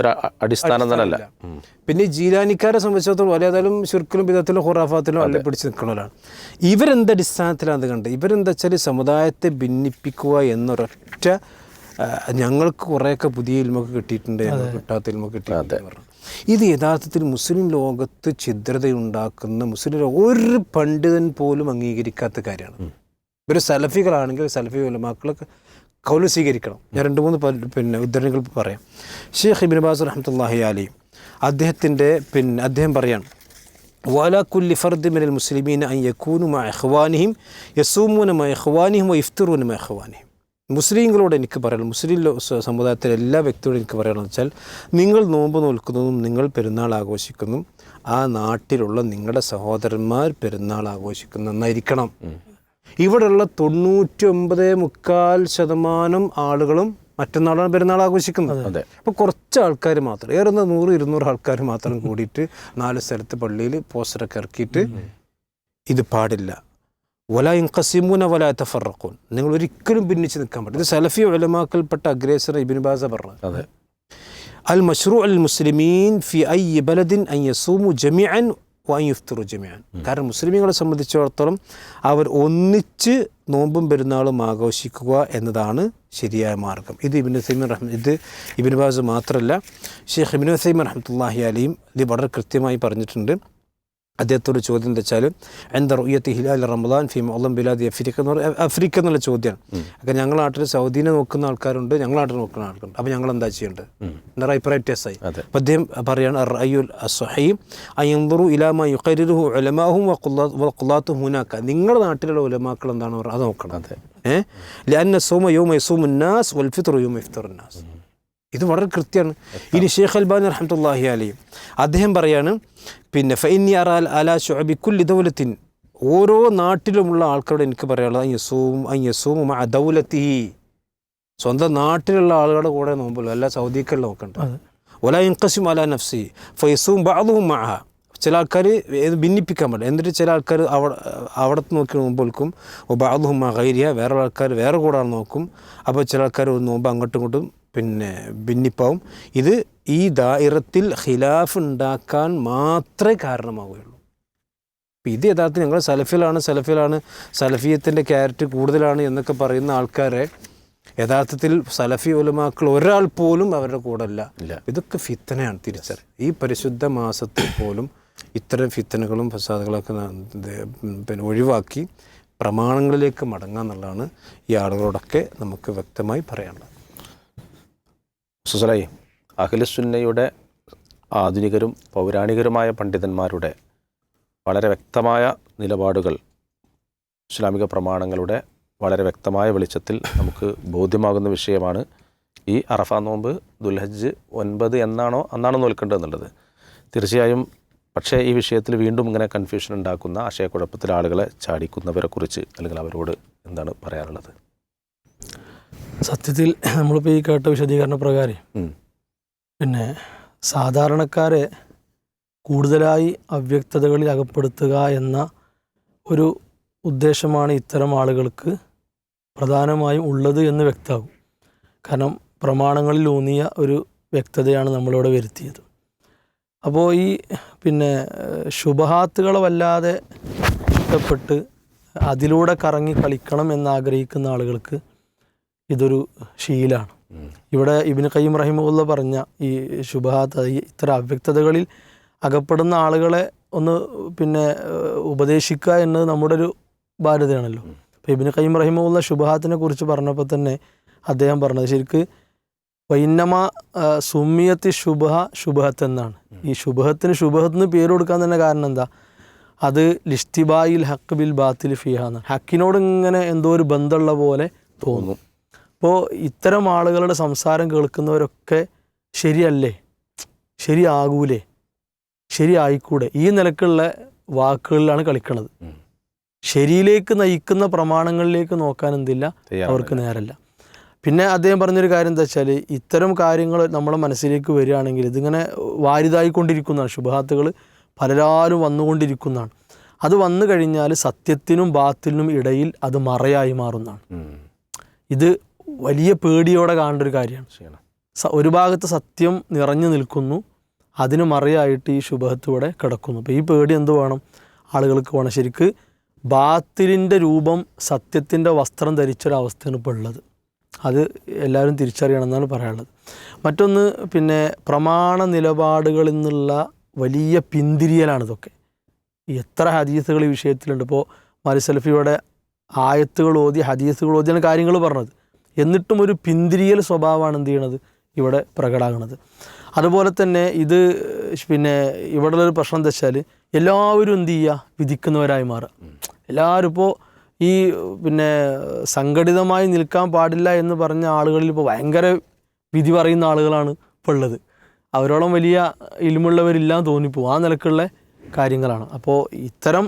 ഒരു അടിസ്ഥാനം തന്നെ അല്ല. പിന്നെ ജീലാനിക്കാരെ സംബന്ധിച്ചിടത്തോളം വലിയതായാലും ശുർക്കിലും വിധത്തിലും ഹുറാഫാത്തിലും അല്ലെ പിടിച്ച് നിൽക്കുന്നവരാണ് ഇവരെന്ത് അടിസ്ഥാനത്തിലാണ് അത് കണ്ടത്? ഇവരെന്താ വെച്ചാൽ സമുദായത്തെ ഭിന്നിപ്പിക്കുക എന്നൊരൊറ്റ ഞങ്ങൾക്ക് കുറേയൊക്കെ പുതിയ ഇൽമൊക്കെ കിട്ടിയിട്ടുണ്ട് ഞങ്ങൾക്ക് കിട്ടാത്ത ഇൽമൊക്കെ കിട്ടിയിട്ടുണ്ട് പറഞ്ഞു. ഇത് യഥാർത്ഥത്തിൽ മുസ്ലിം ലോകത്ത് ഛിദ്രതയുണ്ടാക്കുന്ന മുസ്ലിം ഒരു പണ്ഡിതൻ പോലും അംഗീകരിക്കാത്ത കാര്യമാണ്. ഇവർ സലഫികളാണെങ്കിൽ സലഫി ഉലമാക്കളൊക്കെ കൗൽ സ്വീകരിക്കണം. ഞാൻ രണ്ട് മൂന്ന് പിന്നെ ഉദ്ധരണികൾ പറയാം. ഷെയ്ഖ് ഇബിൻ ബാസ് റഹ്മത്തുല്ലാഹി അലി അദ്ദേഹത്തിന്റെ പിന്നെ അദ്ദേഹം പറയാണ് വാലാക്കുല്ലി ഫർദ് മിനൽ മുസ്ലിമീൻ അൻ യക്കൂനു മ ഇഖ്വാനിഹിം യസൂമൂന വ ഇഫ്തിറൂന മ ഇഖ്വാനിഹിം. മുസ്ലിങ്ങളോട് എനിക്ക് പറയണം മുസ്ലിം സമുദായത്തിലെ എല്ലാ വ്യക്തിയോടും എനിക്ക് പറയണമെന്ന് വെച്ചാൽ നിങ്ങൾ നോമ്പ് നോൽക്കുന്നതും നിങ്ങൾ പെരുന്നാൾ ആഘോഷിക്കുന്നതും ആ നാട്ടിലുള്ള നിങ്ങളുടെ സഹോദരന്മാർ പെരുന്നാൾ ആഘോഷിക്കുന്നതായിരിക്കണം ഇവിടെയുള്ള തൊണ്ണൂറ്റി ഒമ്പത് മുക്കാൽ ശതമാനം ആളുകളും മറ്റന്നാളാണ് പെരുന്നാൾ ആഘോഷിക്കുന്നത്. അതെ. അപ്പോൾ കുറച്ച് ആൾക്കാർ മാത്രം ഏറെ നൂറ് ഇരുന്നൂറ് ആൾക്കാർ മാത്രം കൂടിയിട്ട് നാല് സ്ഥലത്ത് പള്ളിയിൽ പോസ്റ്ററൊക്കെ ഇറക്കിയിട്ട് ഇത് പാടില്ല. വല ഇൻകസിമൂന വല തഫറക്കൂൻ നിങ്ങൾ ഒരിക്കലും ഭിന്നിച്ച് നിൽക്കാൻ പറ്റില്ല. ഇത് സലഫി ഉലമാക്കൽപ്പെട്ട അഗ്രേസർ ഇബിൻ ബാസ പറഞ്ഞത്. അതെ. അൽ മഷ്റൂ അൽ മുസ്ലിമീൻ ഫി ഐ ബലദിൻ ഐ യസൂമു ജമിഅൻ വൻ ജമിയാൻ കാരണം മുസ്ലിമുകളെ സംബന്ധിച്ചിടത്തോളം അവർ ഒന്നിച്ച് നോമ്പും പെരുന്നാളും ആഘോഷിക്കുക എന്നതാണ് ശരിയായ മാർഗം. ഇത് ഇബിൻ സൈമൻ റഹ്മ ഇത് ഇബിൻ ബാസ് മാത്രമല്ല ഷെയ്ഖ് ഇബിൻ സൈമൻ റഹ്മത്തുല്ലാഹി അലിയും ഇത് വളരെ കൃത്യമായി പറഞ്ഞിട്ടുണ്ട്. അദ്ദേഹത്തോട് ചോദ്യം എന്താ വെച്ചാൽ എന്താ റുയ്യത്ത് ഹിലാൽ റമദാൻ ഫി മൊല്ലം ബിലാദി അഫ്രിക്ക എന്ന് പറയുന്നത് അഫ്രിക്ക എന്നുള്ള ചോദ്യമാണ് അപ്പം ഞങ്ങൾ നാട്ടിൽ സൗദീനെ നോക്കുന്ന ആൾക്കാരുണ്ട് ഞങ്ങൾ നാട്ടിൽ നോക്കുന്ന ആൾക്കാരുണ്ട്. അപ്പം ഞങ്ങൾ എന്താ ചെയ്യേണ്ടത് എന്താ അഭിപ്രായ വ്യത്യാസമായി. അതെ. അപ്പം അദ്ദേഹം പറയാണ് റയ്യുൽ അസ്വഹീം അയ്യന്തുറു ഇലാമ യുഖരിറുഹു ഉലമാഹും വഖുല്ലാത്തും ഹുനാക്ക. നിങ്ങളുടെ നാട്ടിലുള്ള ഉലമാക്കൾ എന്താണ് പറയുക അത് നോക്കണം. ഏഹ്? ലാൻ സൗമ യൗമ യസൂമുന്നാസ് വൽ ഫിത്റു യൗമ യഫ്തിറുന്നാസ് ഇത് വളരെ കൃത്യമാണ്. ഇനി ഷെയ്ഖ് അൽബാൻ അറഹമുല്ലാഹി അലി അദ്ദേഹം പറയാണ് പിന്നെ ഫൈനി അറാൽ അല ഷുഅബി കുല്ലി ദൗലത്തിൻ ഓരോ നാട്ടിലുമുള്ള ആൾക്കാരോട് എനിക്ക് പറയാനുള്ളത് യസൂം അയ്യസൂം അദൗലത്തി സ്വന്തം നാട്ടിലുള്ള ആളുകളുടെ കൂടെ നോമ്പല്ലോ അല്ല സൗദിക്കുള്ള നോക്കണ്ട. ഒല ഇൻകസിം അല നഫ്സി ഫൈസൂം ബാദുവും മഹ ചില ആൾക്കാർ ഭിന്നിപ്പിക്കാൻ പറ്റില്ല എന്നിട്ട് ചില ആൾക്കാർ അവിടെ അവിടെ നോക്കി നോമ്പോൽക്കും ബാദും ഗൈരിയ വേറെ ആൾക്കാർ വേറെ കൂടെ നോക്കും. അപ്പോൾ ചില ആൾക്കാർ നോമ്പ് അങ്ങോട്ടും ഇങ്ങോട്ടും പിന്നെ ഭിന്നിപ്പാവും. ഇത് ഈ ദായിറത്തിൽ ഖിലാഫ് ഉണ്ടാക്കാൻ മാത്രമേ കാരണമാവുകയുള്ളൂ. അപ്പം ഇത് യഥാർത്ഥത്തിൽ ഞങ്ങൾ സലഫിലാണ് സലഫിലാണ് സലഫിയത്തിന്റെ ക്യാരറ്റ് കൂടുതലാണ് എന്നൊക്കെ പറയുന്ന ആൾക്കാരെ യഥാർത്ഥത്തിൽ സലഫി ഉലമാക്കൾ ഒരാൾ പോലും അവരുടെ കൂടെ അല്ല. ഇതൊക്കെ ഫിത്തനയാണ് തിരിച്ചറി ഈ പരിശുദ്ധ മാസത്തിൽ പോലും ഇത്തരം ഫിത്തനകളും ഫസാദുകളൊക്കെ പിന്നെ ഒഴിവാക്കി പ്രമാണങ്ങളിലേക്ക് മടങ്ങാന്നുള്ളതാണ് ഈ ആളുകളോടൊക്കെ നമുക്ക് വ്യക്തമായി പറയാനുള്ളത്. സുസലായി അഖിലസുന്നയുടെ ആധുനികരും പൗരാണികരുമായ പണ്ഡിതന്മാരുടെ വളരെ വ്യക്തമായ നിലപാടുകൾ ഇസ്ലാമിക പ്രമാണങ്ങളുടെ വളരെ വ്യക്തമായ വെളിച്ചത്തിൽ നമുക്ക് ബോധ്യമാകുന്ന വിഷയമാണ് ഈ അറഫ നോമ്പ് ദുൽഹജ്ജ് ഒൻപത് എന്നാണോ അന്നാണോ നോൽക്കേണ്ടത് എന്നുള്ളത്. തീർച്ചയായും പക്ഷേ ഈ വിഷയത്തിൽ വീണ്ടും ഇങ്ങനെ കൺഫ്യൂഷൻ ഉണ്ടാക്കുന്ന ആശയക്കുഴപ്പത്തിൽ ആളുകളെ ചാടിക്കുന്നവരെക്കുറിച്ച് അല്ലെങ്കിൽ അവരോട് എന്താണ് പറയാനുള്ളത്? സത്യത്തിൽ നമ്മളിപ്പോൾ ഈ കേട്ട വിശദീകരണ പ്രകാരം പിന്നെ സാധാരണക്കാരെ കൂടുതലായി അവ്യക്തതകളിൽ അകപ്പെടുത്തുക എന്ന ഒരു ഉദ്ദേശമാണ് ഇത്തരം ആളുകൾക്ക് പ്രധാനമായും ഉള്ളത് എന്ന് വ്യക്തമാകും. കാരണം പ്രമാണങ്ങളിൽ ഊന്നിയ ഒരു വ്യക്തതയാണ് നമ്മളിവിടെ വരുത്തിയത്. അപ്പോൾ ഈ പിന്നെ ശുഭഹാത്തുകളെ വല്ലാതെ ഇഷ്ടപ്പെട്ട് അതിലൂടെ കറങ്ങി കളിക്കണം എന്നാഗ്രഹിക്കുന്ന ആളുകൾക്ക് ഇതൊരു ശീലാണ്. ഇവിടെ ഇബിന് കയ്യം റഹിമുള്ള പറഞ്ഞ ഈ ശുഭഹാത്ത് ഇത്തരം അവ്യക്തതകളിൽ അകപ്പെടുന്ന ആളുകളെ ഒന്ന് പിന്നെ ഉപദേശിക്കുക എന്നത് നമ്മുടെ ഒരു ബാധ്യതയാണല്ലോ. അപ്പോൾ ഇബിന് കയ്യം റഹിമുള്ള ശുഭഹാത്തിനെ കുറിച്ച് പറഞ്ഞപ്പോൾ തന്നെ അദ്ദേഹം പറഞ്ഞത് ശരിക്ക് വൈന്നമ സുമിയത്തി ശുഭഹ ശുഭഹത്ത് എന്നാണ്. ഈ ശുഭഹത്തിന് ശുഭഹത്ത് എന്ന് പേര് കൊടുക്കാൻ തന്നെ കാരണം എന്താ? അത് ലിസ്തിബായിൽ ഹക്ക് ബിൽ ബാത്തിൽ ഫിഹ എന്നാണ് ഹക്കിനോട് ഇങ്ങനെ എന്തോ ഒരു ബന്ധമുള്ള പോലെ തോന്നും. അപ്പോൾ ഇത്തരം ആളുകളുടെ സംസാരം കേൾക്കുന്നവരൊക്കെ ശരിയല്ലേ? ശരിയാകൂലേ? ശരിയായിക്കൂടെ? ഈ നിലക്കുള്ള വാക്കുകളിലാണ് കളിക്കുന്നത് ശരിയിലേക്ക് നയിക്കുന്ന പ്രമാണങ്ങളിലേക്ക് നോക്കാൻ എന്തില്ല? അവർക്ക് നേരല്ല. പിന്നെ അദ്ദേഹം പറഞ്ഞൊരു കാര്യം എന്താ വെച്ചാൽ ഇത്തരം കാര്യങ്ങൾ നമ്മുടെ മനസ്സിലേക്ക് വരികയാണെങ്കിൽ ഇതിങ്ങനെ വാരിതായിക്കൊണ്ടിരിക്കുന്നതാണ്. ശുഭഹാത്തുകൾ പലരാലും വന്നുകൊണ്ടിരിക്കുന്നതാണ്. അത് വന്നു കഴിഞ്ഞാൽ സത്യത്തിനും ബാത്തിനും ഇടയിൽ അത് മറയായി മാറുന്നതാണ്. ഇത് വലിയ പേടിയോടെ കാണേണ്ട ഒരു കാര്യമാണ്. ഒരു ഭാഗത്ത് സത്യം നിറഞ്ഞു നിൽക്കുന്നു അതിന് മറിയായിട്ട് ഈ ശുഭഹത്ത് ഇവിടെ കിടക്കുന്നു. അപ്പോൾ ഈ പേടി എന്ത് വേണം? ആളുകൾക്ക് വേണം. ശരിക്ക് ബാത്തിലിന്റെ രൂപം സത്യത്തിന്റെ വസ്ത്രം ധരിച്ചൊരവസ്ഥയാണ് ഇപ്പോൾ ഉള്ളത്. അത് എല്ലാവരും തിരിച്ചറിയണം എന്നാണ് പറയാനുള്ളത്. മറ്റൊന്ന് പിന്നെ പ്രമാണ നിലപാടുകളിൽ നിന്നുള്ള വലിയ പിന്തിരിയലാണ് ഇതൊക്കെ. എത്ര ഹദീസുകൾ ഈ വിഷയത്തിലുണ്ട്. ഇപ്പോൾ മരിസലഫിയുടെ ആയത്തുകൾ ഓതി ഹദീസുകൾ ഓതിയാണ് കാര്യങ്ങൾ പറഞ്ഞത്. എന്നിട്ടും ഒരു പിന്തിരിയൽ സ്വഭാവമാണ് എന്ത് ചെയ്യണത്? ഇവിടെ പ്രകടാകുന്നത് അതുപോലെ തന്നെ ഇത് പിന്നെ ഇവിടെ ഒരു പ്രശ്നം എന്താ വെച്ചാൽ എല്ലാവരും എന്ത് ചെയ്യുക വിധിക്കുന്നവരായി മാറുക. എല്ലാവരും ഇപ്പോൾ ഈ പിന്നെ സംഘടിതമായി നിൽക്കാൻ പാടില്ല എന്ന് പറഞ്ഞ ആളുകളിൽ ഇപ്പോൾ ഭയങ്കര വിധി പറയുന്ന ആളുകളാണ് ഇപ്പോൾ ഉള്ളത്. അവരോളം വലിയ ഇലുമുള്ളവരില്ലാന്ന് തോന്നിപ്പോ ആ നിലക്കുള്ള കാര്യങ്ങളാണ്. അപ്പോൾ ഇത്തരം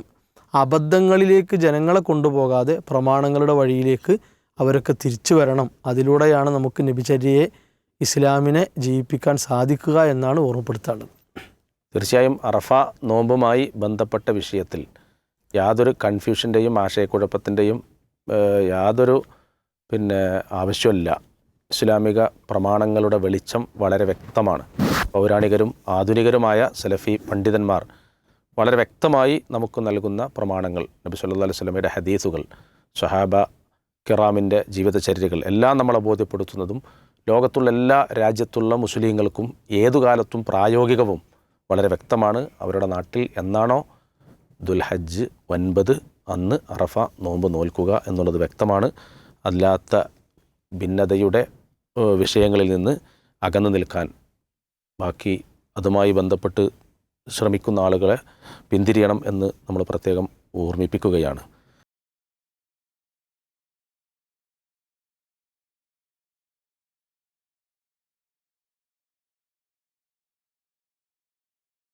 അബദ്ധങ്ങളിലേക്ക് ജനങ്ങളെ കൊണ്ടുപോകാതെ പ്രമാണങ്ങളുടെ വഴിയിലേക്ക് അവരൊക്കെ തിരിച്ചു വരണം. അതിലൂടെയാണ് നമുക്ക് നബിചര്യയെ ഇസ്ലാമിനെ ജീവിപ്പിക്കാൻ സാധിക്കുക എന്നാണ് ഓർമ്മപ്പെടുത്താനുള്ളത് തീർച്ചയായും അറഫ നോമ്പുമായി ബന്ധപ്പെട്ട വിഷയത്തിൽ യാതൊരു കൺഫ്യൂഷന്റെയും ആശയക്കുഴപ്പത്തിന്റെയും യാതൊരു പിന്നെ ആവശ്യമില്ല ഇസ്ലാമിക പ്രമാണങ്ങളുടെ വെളിച്ചം വളരെ വ്യക്തമാണ്. പൗരാണികരും ആധുനികരുമായ സലഫി പണ്ഡിതന്മാർ വളരെ വ്യക്തമായി നമുക്ക് നൽകുന്ന പ്രമാണങ്ങൾ നബി സല്ലു അലൈഹി വസല്ലമയുടെ ഹദീസുകൾ സഹാബ കിറാമിന്റെ ജീവിതചര്യകൾ എല്ലാം നമ്മളെ ബോധ്യപ്പെടുത്തുന്നതും ലോകത്തുള്ള എല്ലാ രാജ്യത്തുള്ള മുസ്ലിങ്ങൾക്കും ഏതു കാലത്തും പ്രായോഗികവും വളരെ വ്യക്തമാണ് അവരുടെ നാട്ടിൽ എന്നാണോ? ദുൽഹജ്ജ് ഒൻപത് അന്ന് അറഫ നോമ്പ് നോൽക്കുക എന്നുള്ളത് വ്യക്തമാണ്. അല്ലാത്ത ഭിന്നതയുടെ വിഷയങ്ങളിൽ നിന്ന് അകന്നു നിൽക്കാൻ ബാക്കി അതുമായി ബന്ധപ്പെട്ട് ശ്രമിക്കുന്ന ആളുകളെ പിന്തിരിയണം എന്ന് നമ്മൾ പ്രത്യേകം ഓർമ്മിപ്പിക്കുകയാണ്.